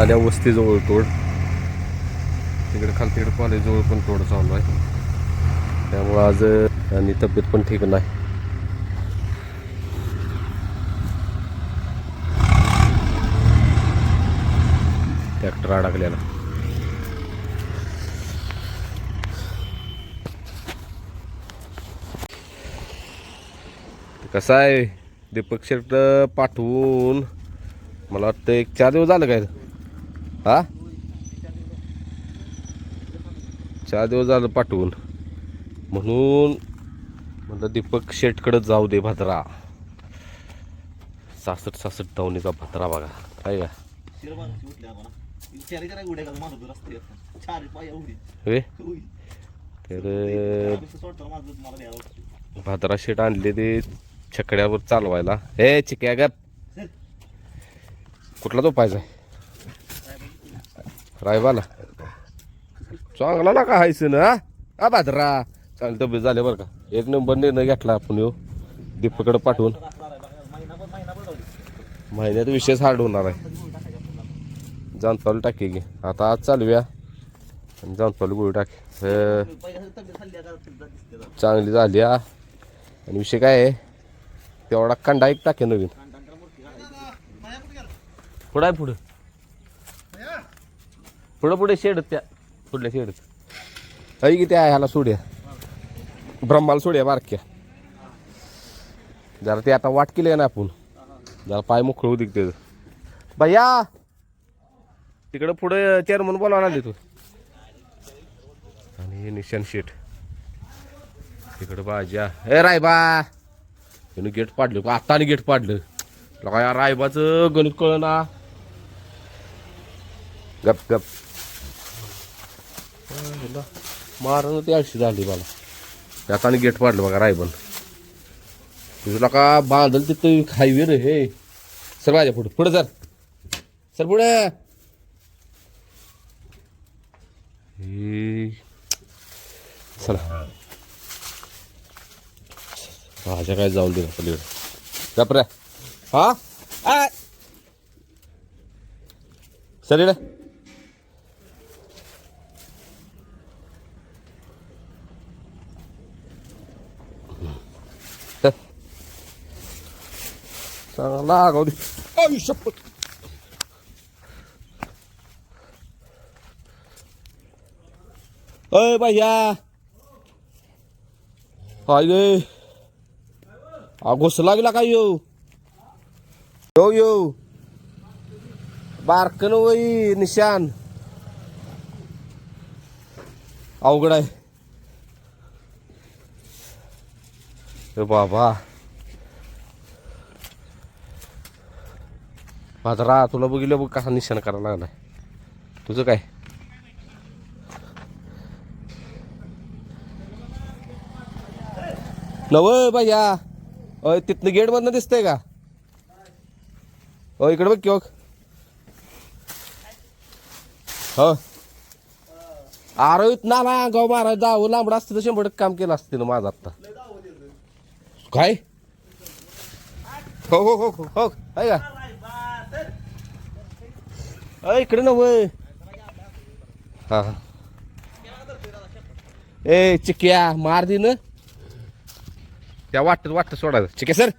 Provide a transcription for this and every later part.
झाल्या वस्तीजवळ तोड. तिकडे खाल तिकडे कॉलेजजवळ पण तोड चालू आहे. त्यामुळं आज आणि तब्येत पण ठीक नाही. ट्रॅक्टर अडकलेला. कसं आहे? दीपक शेट पाठवून मला वाटतं एक चार दिवस झालं काय? हा? चार दिवस झालं पाठवून. म्हणून म्हटलं दीपक शेटकडं जाऊ दे भद्रा. सासट सासट धावणीचा भद्रा बघा. काय का? तर भद्रा शेट आणले ते छकड्यावर चालवायला. हे चिक्या गप. कुठला तो पाहिजे रायबाला. चांगला ना का हायस ना भाद्रा चांगली तब्येत झाले बरं का. एक नंबर निर्णय घेतला आपण हो. येऊ दीपकडे पाठवून. महिन्यात विशेष हार्ड होणार आहे. जाणपाल टाके की. आता आज चालूया आणि जाणपाल गोळी टाके. चांगली झाली आणि विषय काय आहे? तेवढा कंडा एक टाके नवीन. पुढं आहे पुढं. पुढं पुढे शेडत त्या पुढल्या शेडत ऐ की त्या ह्याला सोड्या ब्रह्माला सोड्या बारक्या. जरा ते आता वाट केली ना आपण. जरा पाय मोकळं होती त्याचं. भैया! तिकडं पुढे चेअरमन बोलावं आले तू. आणि हे निशान शेठ. तिकडं बाजा ए रायबा! त्यानं गेट पाडलं. आता गेट पाडलं. लगा या रायबाचं गणित कळ ना गप गप. मारण ती आळशी झाली मला. त्यात आणि गेट पाडलं बघा रायबन. तुझला का बांधल तिथं हायवे रे हे? सर माझ्या पुढे पुढे सर. सर पुढे. चला. माझ्या काय जाऊन दे पलीकडे गपऱ्या हा? आ. सर चांगला दे आयुष्य अय भैया हाय गे घुस लागला काय येऊ येऊ येऊ बारकन वई निशान अवघड आहे ए बाबा भाजरा तुला बघितलं बघ कसा निशाण करायला लागला. तुझं काय? नव भैया अय तिथनं गेट मधनं दिसतंय का? अ इकडे बघ की बघ. हो. आरोहित ना ना गाव महाराज जाऊ लांबड असतं तर शंभर काम केलं असतं तिनं माझं आत्ता. काय? हो हो हो हो हो, हो का? अ इकडे नव हा हा. ए चिक्या मार दे ना. त्या वाटत वाटत सोडायचं. चिक्या सर.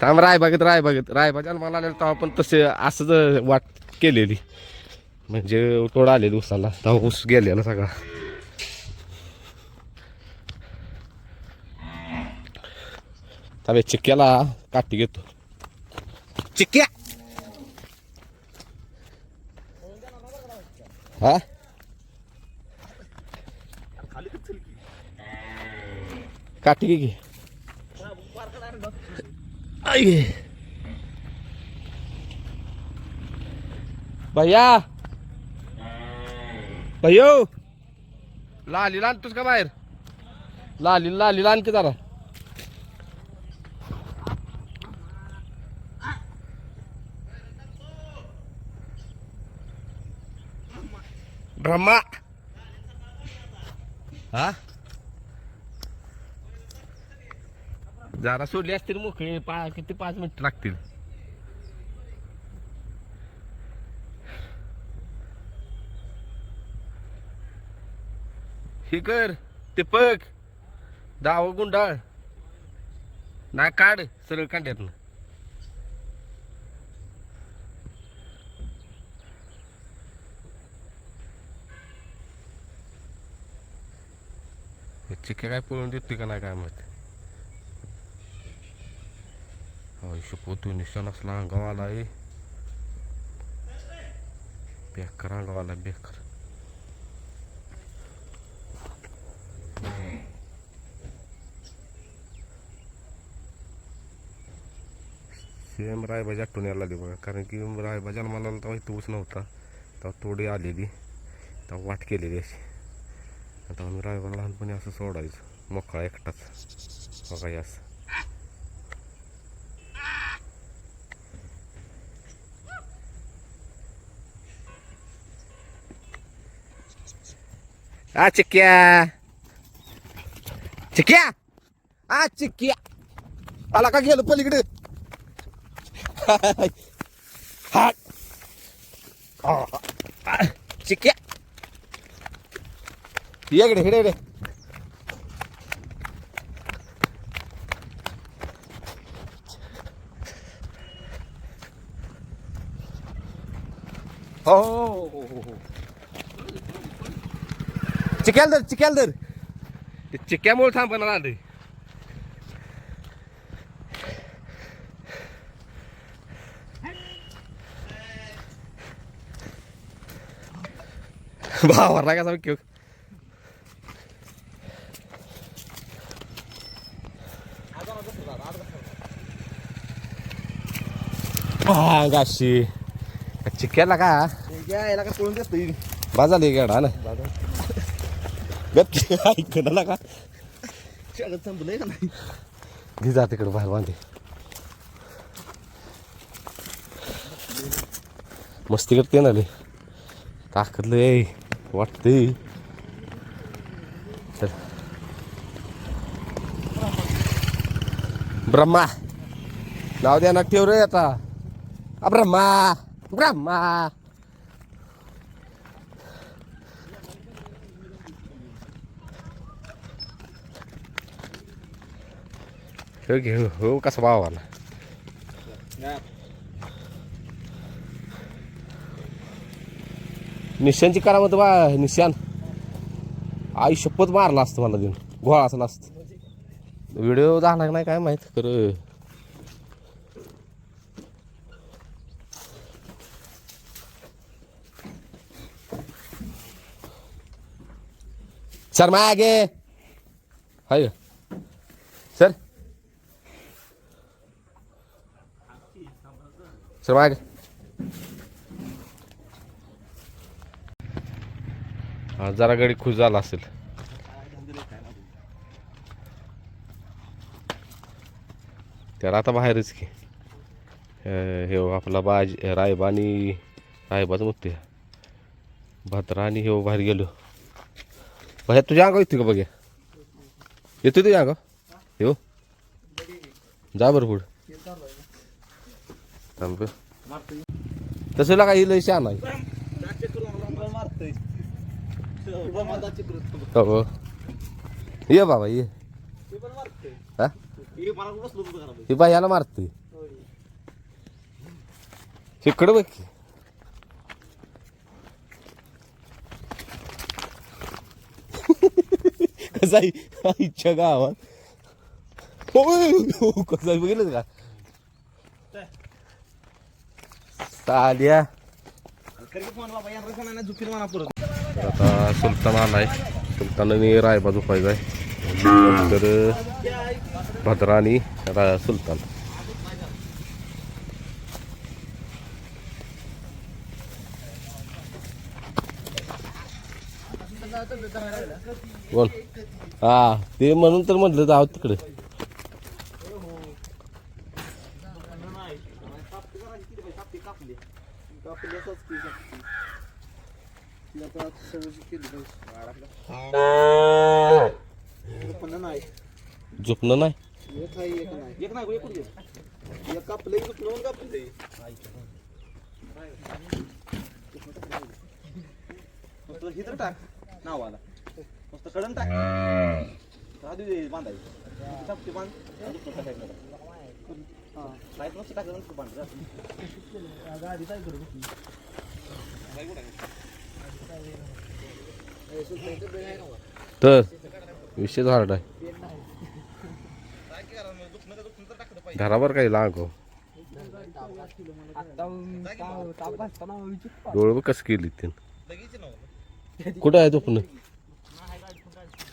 थांब राय बघत राय बघत. राय बघायला मला आलेलं तेव्हा पण तसे असंच वाट केलेली. म्हणजे तोड आलेली उसाला तेव्हा ऊस गेलेला सगळा. थांबे चिक्क्याला काठी घेतो चिक्क्या हा काठी घे गे भैया भैयो लाली आणतोस का बाहेर लाली लाली लान की जरा ब्रह्मा हा? जरा सोडली असतील मोकळी पा किती पाच मिनिट लागतील? हे कर ते पग. दाव गुंडाळ. ना काढ सरळ कांड्यातनं. चिक्या काय पळून देते का नाही काय माहिती? आयुष्य पोतू निशाण असला गावाला ए बेकार गावाला बेकार. सेम रायबाजी आठवण यायला लागली बघा कारण की रायबा जन्माला आला तेव्हा इथं ऊस नव्हता. तेव्हा तोडी आलेली तेव्हा वाट केलेली अशी. आता आम्ही रायबाला लहानपणी असं सोडायचं. मोकळा एकटाच. बघा हे असं आ चिक्या चिक्या आ चिक्या आला का गेलो पलीकडे? चिक्या इकडे इकडे इकडे. हो हो हो हो, हो, हो, हो. चिक्याल धर चिक्याल धर. ते चिक्यामुळे थांबणार आलं भावाला का सांग गाशी चिक्याला का यायला का पळून जास्त बाजाली गाडा ना? गप ऐक ना का? शाळेत का नाही? घे जा तिकडे बाहेर बांधे. मस्ती करते ना ताकद लय वाटते. चल. ब्रह्मा नाव द्या ना ठेव रे आता. ब्रह्मा ब्रह्मा हो घे हो कसा भाव आला निशांची करामत बा निशान आई शपथ मारला असतं मला देऊन घोळा असला असतं व्हिडिओ झाला नाही काय माहीत कर सर मागे हाय। सर। सर मागे हा जरा गडी खुश झाला असेल. त्याला आता बाहेरच की हे हो, आपला बाज रायबा आणि रायबाच मुत्ते भद्रा आणि हे हो बाहेर गेलो. बाहेर तुझ्या अंगावर येते का बघे? येतो तुझ्या अंगावर? येऊ. जा बरं पुढं. तसं लागा येईल लय शान आहे. हो, हो ये बाबा ये. हा? बाई याला मारतोय. तिकडं बघ की. कसा आहे? आईच्या गावात. होय, हो, कसं बघितलं का? साल्या. आता सुलतान आलाय. सुलतानाने रायबा झोपायचा आहे. तर भद्रा आणि रा सुलतान. बोल. हा ते म्हणून तर म्हटलं जाऊ तिकडे. कापली कापली तर नाही झोपणं नाही? नाही टाक नावाला नुसतं कडन टाक. राहू दे बांधायचं चपटी बांध. आणि दुसरं टाकायचं. नाही तर बांध. काय करू विषय झाला आहे. घरावर काही लाग डोळे बघ कसं केली ते. कुठं आहे झोपणं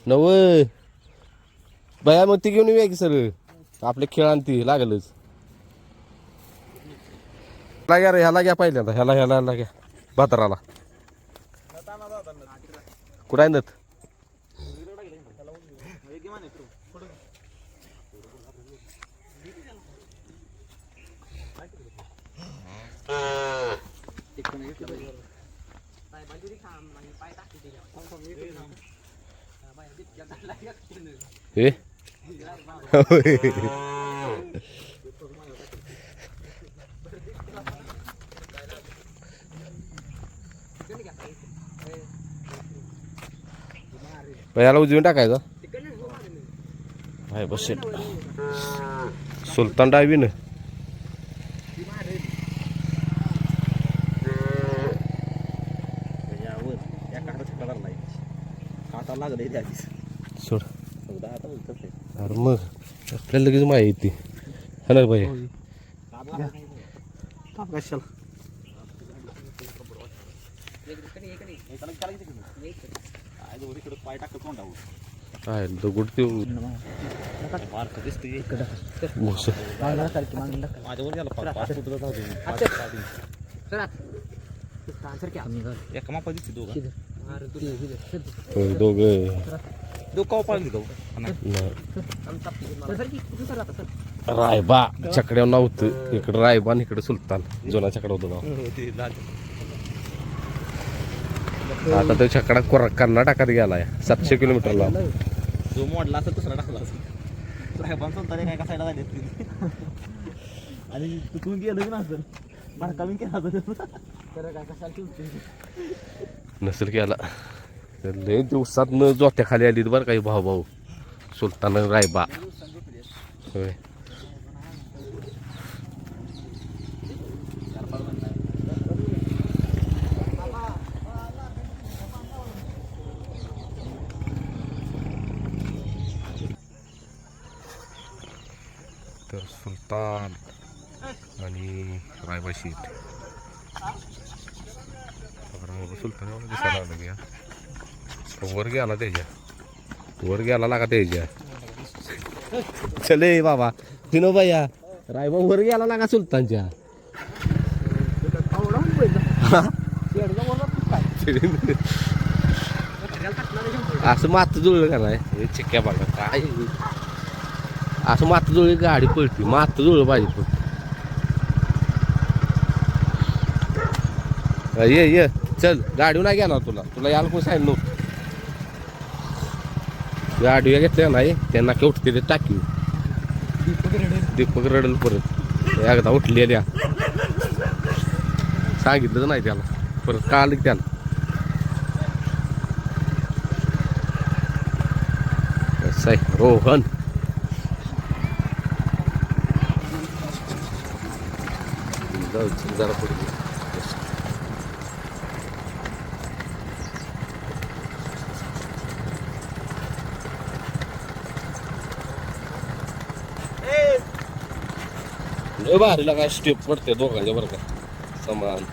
नव बया मग ती घेऊन येऊया की सर आपले खेळ आणती लागलच. ह्याला घ्या रे ह्याला घ्या पहिल्यांदा. ह्याला ह्याला ह्याला घ्या. भाताराला कुठं आहे नत हे याला उजवीन टाकायचं आहे बस शेट सुलतान डायबीन त्याच्यावर इथे आधीच सोड. चौदा आता बोलतच आहे. अरे मग आपल्याला लगेच माहिती हा ना भाई. कशाला टाकत तोंडावर काय दगड ते माझ्यावर दोघं. रायबा चकड्यावर नव्हतं. इकडं रायबा आणि इकडं सुलतान. जुना चकडा होतं नाव आता तो छकडा कोरा कर्नाटकात गेलाय. सातशे किलोमीटर लांब. जो मोडला असेल दुसरा टाकला असेल. साहेबां चालता काय का साईडला झाले आणि गेलं की नसेल केला नसेल केला तर लय दिवसात न जोत्या आलीत बरं काही भाऊ भाऊ सुलतान रायबा. होय. तर सुलतान आणि रायबा शेठ. सुलतान दिसायला लागलं की हा. वर गेला त्याच्या. वर गेला लागा त्याच्या? चले बाबा. तिनो भैया रायबा वर गेला लागा सुलतानच्या? असं मात जुळलं का नाही? हे चिक्क्या बघा काय? असं मात जुळली गाडी पळती. मात जुळलं पाहिजे फक्त हा, ये ये. चल गाडी नाही घेणार तुला. तुला यायला कोण सांगितलं नव्हतं. गाडी घेतल्या नाही त्यांना की उठते ते टाकी. दीपक रडल परत. एकदा उठलेल्या. सांगितलं नाही त्याला. परत काल त्याला. असं आहे? रोहन. जरा पुढे. लय भारीला काय स्टेप पडते दोघांच्या बरं का. समान.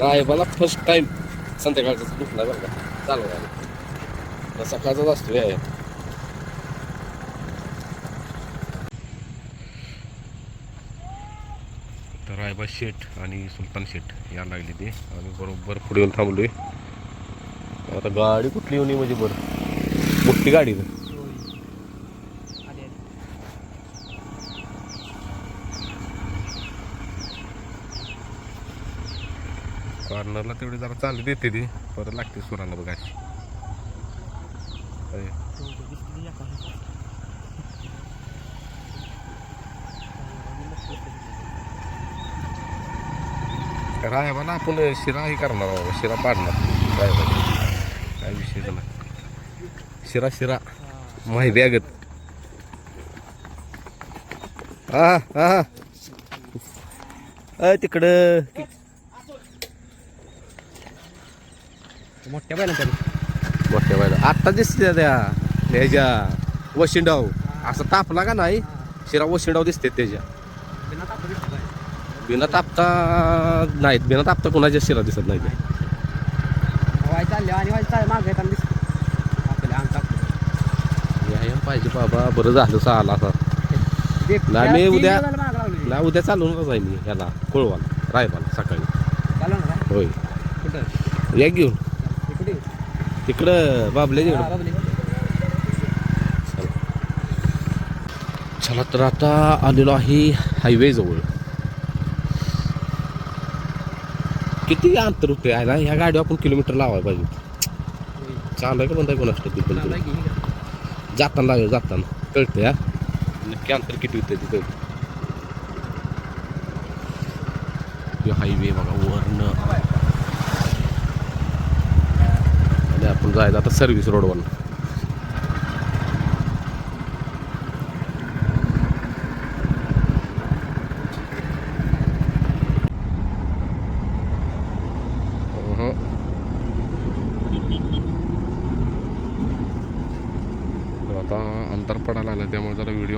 रायबाला फर्स्ट टाइम संध्याकाळचा दुखला बरं का. चालू झालं सकाळचाच असतो व्यायाम. तर रायबा शेठ आणि सुलतान शेठ या लागली ते. आम्ही बरोबर पुढे येऊन थांबलोय. आता गाडी कुठली येऊन म्हणजे बरं. मोठी गाडी कॉर्नरला तेवढी जरा चालली देते ती. परत लागते सुराला बघा. होय. राय ना आपण शिरा हे करणार बाबा शिरा पाडणार रायबाला. काय विषय नाही शिरा शिरा. माहिती बॅगत हा हा अ तिकडं. मोठ्या बैलांच्या मोठ्या बायला. आत्ता दिसते त्या ह्याच्या वशिंडाव. असा तापला का नाही? शिरा वशिंडाव दिसते त्याच्या. बिना तापता नाहीत. बिना तापता कोणाच्या शिरा दिसत नाही त्या. वाय चालले आणि वाय चाल मागे येताना दिसत आपल्या अंग व्यायाम पाहिजे बाबा बरं झालं सहाला आता. नाही, मी उद्या- ना उद्या चालून जाईल मी ह्याला कोळवाला रायबाला सकाळी. आहे होय. या घेऊन. तिकडं बाबले तिकडं. चला. तर आता आलेलो आहे हायवे जवळ. किती अंतर होते आहे ना ह्या गाडी आपण किलोमीटर लावायला पाहिजे. चालू आहे का बंद आहे कोणाच चालू आहे की हे? जाताना लावे जाताना कळतं या नक्की अंतर किती होते तिथं हायवे बघा वरनं आणि आपण जायचं आता सर्व्हिस रोडवर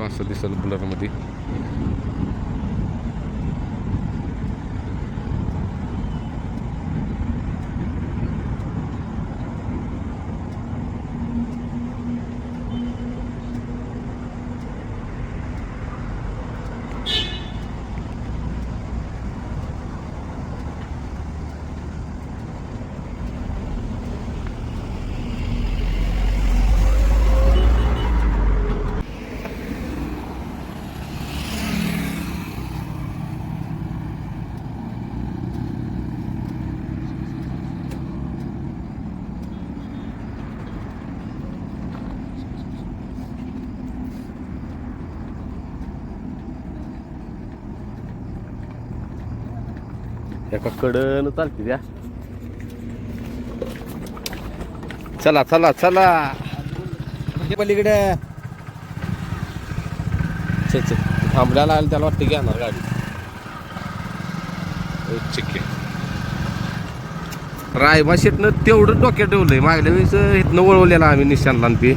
असं दिसेल ब्लरमध्ये एका कडन चालते द्या चला चला चला. हे पलीकडे थांबल्याला आलं त्याला वाटतं घेणार गाडी. चिक्के. रायबा शेटनं तेवढं डोक्यात ठेवलंय. मागल्या वेळेस इथनं वळवलेला आम्ही निशाणला ते.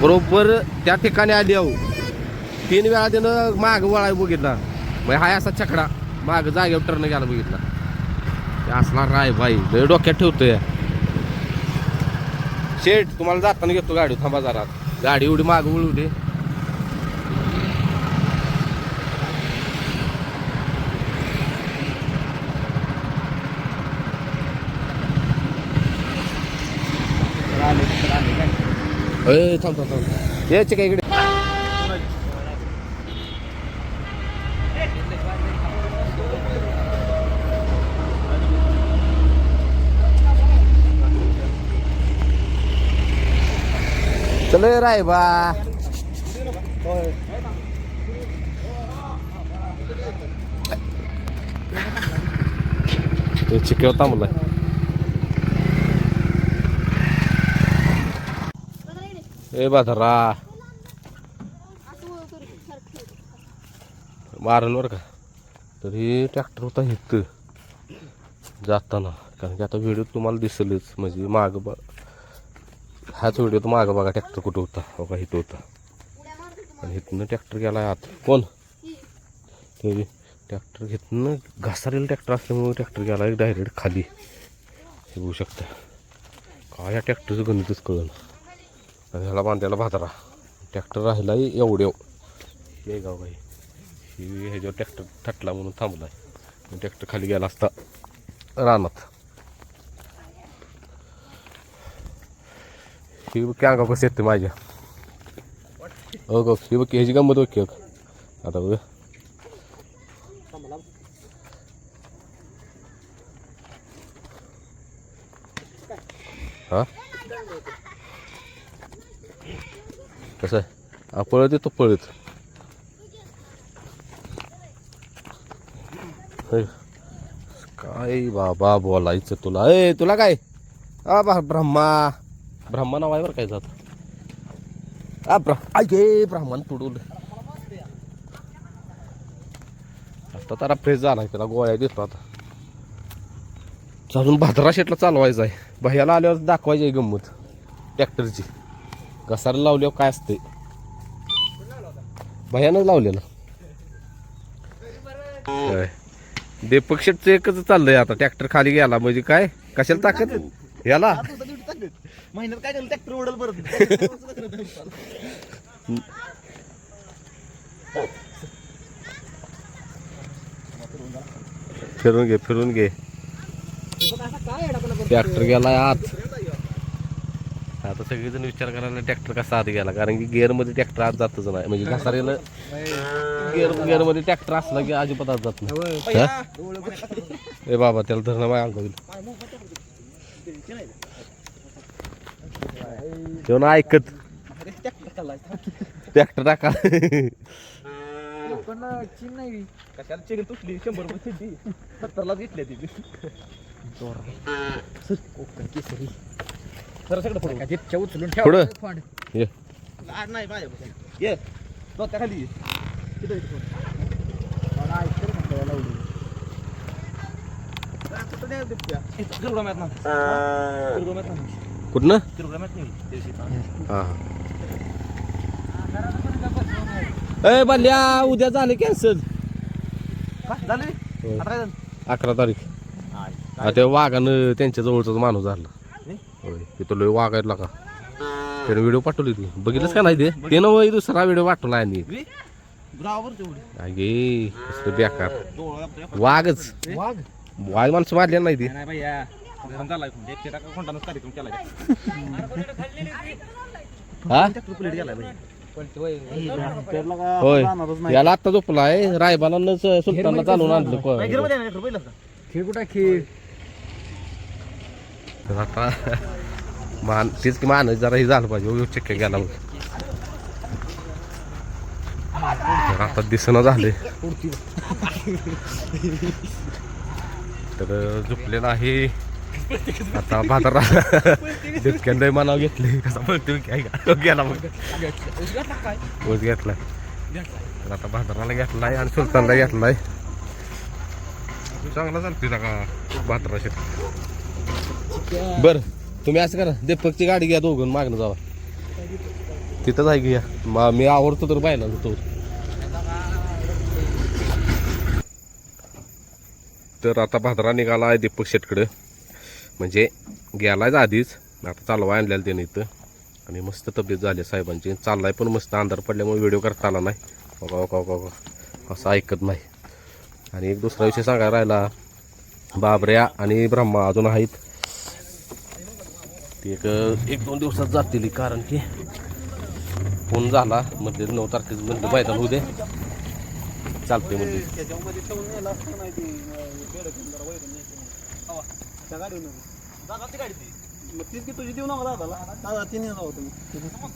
बरोबर त्या ठिकाणी आली आहो. तीन वेळा त्यानं माग वळाय बघितला. मग हाय असा चकडा माग जागेवर टर्न घ्यायला बघितला. असला राय बाई लय डोक्यात ठेवतोय. शेट तुम्हाला जाताना घेतो गाडी थांबा जरा. गाडी एवढी माग ए थांब थांब थांब. यायचे काय इकडे? चल रायबा ते चिकेव थांबलाय ए बाधरा मारल बरं का। तरी ट्रॅक्टर होता इथं जाताना. कारण की आता व्हिडिओ तुम्हाला दिसेलच. म्हणजे मागं बा हाच व्हिडिओ तर मागं बघा ट्रॅक्टर कुठं होता? बघा का इथं होता. आणि इथनं ट्रॅक्टर गेला आत. कोण? ते ट्रॅक्टर घेतनं घासारेल ट्रॅक्टर असल्यामुळे ट्रॅक्टर गेला डायरेक्ट खाली. हे होऊ शकता. काय या ट्रॅक्टरचं गणितच कळलं आणि ह्याला बांधायला भातारा ट्रॅक्टर राहिला एवढ्या हे गाव काही ह्याच्यावर ट्रॅक्टर थटला म्हणून थांबला आहे ट्रॅक्टर खाली गेला असता रानात. ही बघ अंगा कसं येते माझ्या? हो गो ही बघ ह्याची गंमत ओके की आता बघ हा? कसं आहे? हा पळत येतो पळत. हे. काय बाबा बोलायचं तुला? ए तुला काय? आ बा ब्रह्मा. ब्राह्मण वायवर काय जात. आ ब्रा आय ब्राह्मण तुडूल आता तारा फ्रेश झाला त्याला गोळ्या दिसतो आता. चालून भाद्रा शेटला चालवायचं आहे. भैयाला आल्यावर दाखवायची आहे गंमत. ट्रॅक्टरची. घसारा लावल्यावर काय असते? भयानच लावलेलं. होय. दीपक शेटचं एकच चाललंय आता ट्रॅक्टर खाली गेला. म्हणजे काय? कशाला ताकद? याला महिन्यात काय केलं ट्रॅक्टर ओढल परत फिरून घे फिरून घे. ट्रॅक्टर गेला आत. आता सगळेजण विचार करायला ट्रॅक्टर कसा आत गेला? कारण की gear मध्ये ट्रॅक्टर आत जातच नाही. म्हणजे घसारेला गेअर गेअरमध्ये ट्रॅक्टर असला की अजिबात आत जात नाही? ए बाबा त्याला धरणं माझ्या अंगावर येऊन ऐकत. ट्रॅक्टर टाका. कशाला चिकन तुटली? शंभर रुपये चिड्डी सत्तरला घेतली ती. सर सगळं पडू उचलून पुढं. ये. आज नाही माझ्या ये. खाली. नाही मारत नाही. गिरगुडा मारत नाही. कुठनं. हा. ए बल्ल्या उद्या झाले कॅन्सल? हो. झालं? अकरा तारीख. हा ते वाघानं त्यांच्या जवळचाच माणूस झाला? होय तिथं लय वागायला का त्याने व्हिडिओ पाठवली ती बघितलंच का नाही ते? ते नव्ह दुसरा व्हिडिओ पाठवला आणि. अगे बेकार. वाघच. वाघ? वाघ माणसं मारले नाही ते. घरून झालाय. एकशे टाका कोणताच कार्यक्रम केलाय. हा? गेलाय होय. याला आत्ता झोपलाय. रायबाला न सुलतानला चालून आणलं? खेळ कुठं खेळ. आता मान तेच की मान जरा हे झालं पाहिजे. चक्क गेला मग तर आता दिसणं झाले तर झोपलेला आहे. आता भातारा बिबक्यानं मानाव घेतले. कसा बोलतो काय? का गेला मग. ऊस घेतलाय आता भाताराला घेतलाय आणि सुलतानला घेतलाय. चांगला चालतोय ना का भातारा शेत. बर तुम्ही असं करा. दीपकची गाडी घ्या दोघं मागणं जावा. तिथंच आहे घ्या या? मा- मी आवडतो तर पाहिला तो. तर आता भादरा निघाला आहे दीपक शेटकडे. म्हणजे गेलायच आधीच. आता चालवा आणलेला त्याने इथं. आणि मस्त तब्येत झाली साहेबांची. चाललाय पण मस्त. अंधार पडल्यामुळे व्हिडिओ करता आला नाही. ओका ओका ओका ओका असं ऐकत नाही. आणि एक दुसरा विषय सांगायला राहिला. बाबऱ्या आणि ब्रह्मा अजून आहेत. ते एक एक दोन दिवसात जातील कारण की फोन झाला. म्हणजे नऊ तारखेच म्हणजे मैदान होऊ दे. चालते म्हणजे त्या गाडीवर जागा ती गाडी ती. मग तीच की तुझी देऊ नका दादाला दादा तिने जाऊ तुम्ही